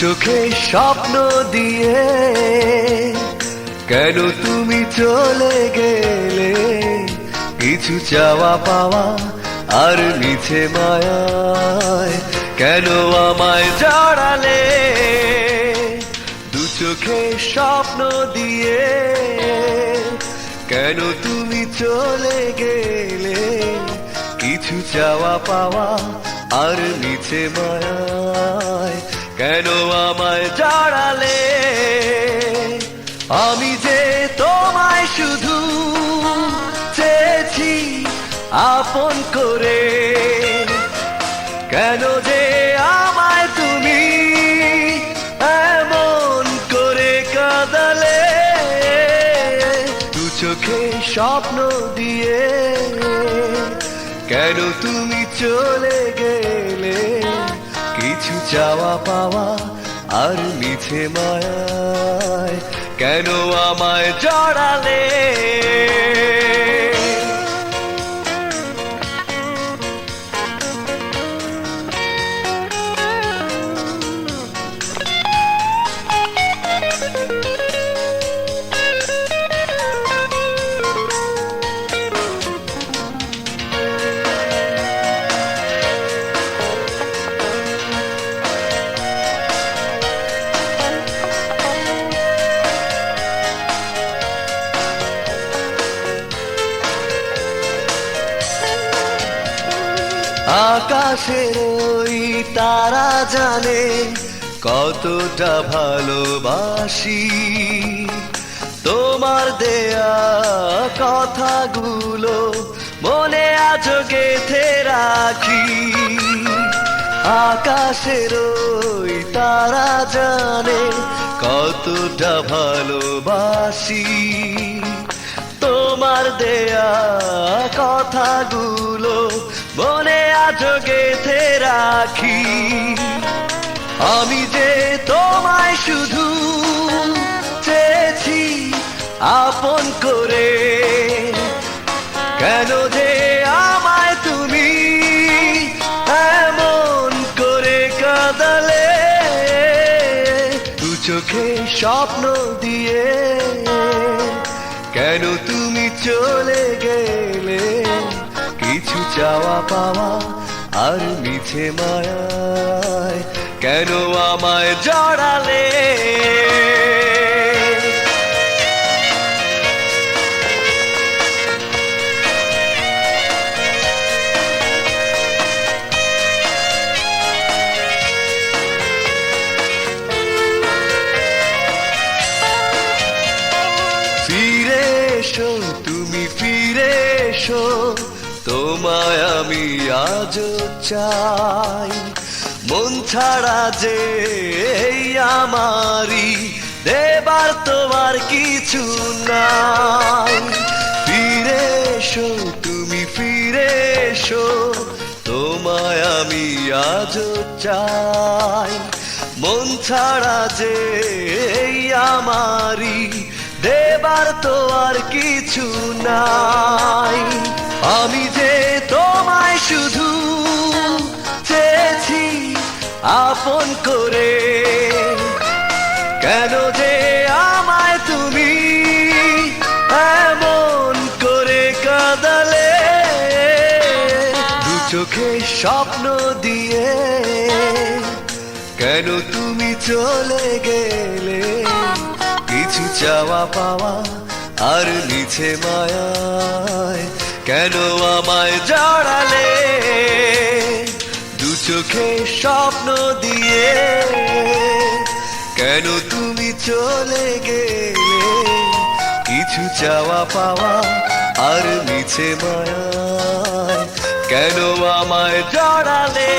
চোখে স্বপ্ন দিয়ে কেন তুমি চলে গেলে? কিছু চাওয়া পাওয়া আর মিছে মায়ায় কেন আমায় জড়ালে? দু চোখে স্বপ্ন দিয়ে কেন তুমি চলে গেলে? কিছু চাওয়া পাওয়া আর মিছে মায়ায় কেন আমায় জড়ালে? আমি যে তোমায় শুধু চেয়েছি আপন করে, কেন যে আমায় তুমি এমন করে কাঁদালে? দু চোখে স্বপ্ন দিয়ে কেন তুমি চলে গেলে? কিছু চাওয়া পাওয়া আর মিছে মায়ায় কেন আমায় জড়ালে? আকাশের ওই তারা জানে কতটা ভালোবাসি। তোমার দেয়া কথাগুলো মনে আজ গেথে রাখি। আকাশের ওই তারা জানে কতটা ভালোবাসি। তোমার দেয়া কথাগুলো মনে আজ গেথে রাখি আমি যে তোমায় শুধু চেয়েছি আপন করে, কেন যে আমায় তুমি এমন করে কাঁদালে? দু চোখে স্বপ্ন দিয়ে, কেন তুমি চলে গেলে? কিছু চাওয়া পাওয়া আর মিছে মায়ায় কেন আমায় জড়ালে? ফিরে এসো তুমি ফিরে এসো। তোমায় আমি আজ চাই। মন ছাড়া যে আমারি দেবার তোমার কিছু নাই। ফিরে এসো, তুমি ফিরে এসো, তোমায় আমি আজ চাই। মন ছাড়া যে আমারি দেবার তো আর কিছু নাই। আমি যে তোমায় শুধু চেয়েছি আপন করে, কেন যে আমায় তুমি এমন করে কাঁদালে? দু চোখে স্বপ্ন দিয়ে কেন তুমি চলে গেলে? কিছু চাওয়া পাওয়া আর নিচে মায়ায় কেন আমায় জড়ালে? দু চোখে স্বপ্ন দিয়ে কেন তুমি চলে গেলে? কিছু চাওয়া পাওয়া আর মিছে মায়া। কেন আমায় জড়ালে?